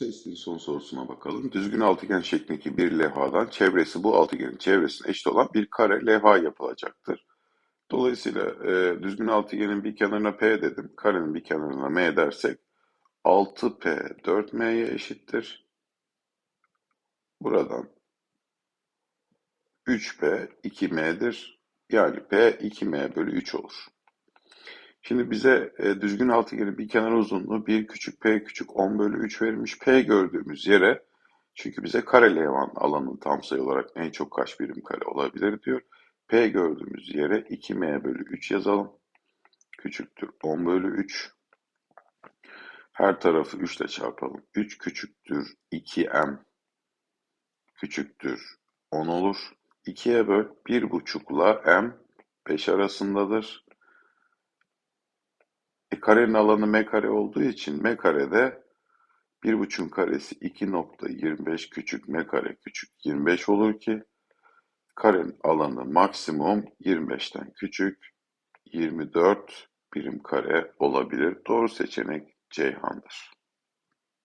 Testin son sorusuna bakalım. Düzgün altıgen şeklindeki bir levhadan çevresi bu altıgenin çevresine eşit olan bir kare levha yapılacaktır. Dolayısıyla e, düzgün altıgenin bir kenarına P dedim. Karenin bir kenarına M dersek 6P 4M'ye eşittir. Buradan 3P 2M'dir. Yani P 2M bölü 3 olur. Şimdi bize e, düzgün altıgenin bir kenar uzunluğu 1 küçük p küçük 10 bölü 3 verilmiş. P gördüğümüz yere çünkü bize kare levhan alanın tam sayı olarak en çok kaç birim kare olabilir diyor. P gördüğümüz yere 2m bölü 3 yazalım. Küçüktür 10 bölü 3. Her tarafı 3 ile çarpalım. 3 küçüktür 2m küçüktür 10 olur. 2'ye böl 1,5 ile m 5 arasındadır. E, karenin alanı m kare olduğu için m karede 1,5'ün karesi 2.25 küçük m kare küçük 25 olur ki karenin alanı maksimum 25'ten küçük 24 birim kare olabilir. Doğru seçenek Ceyhan'dır.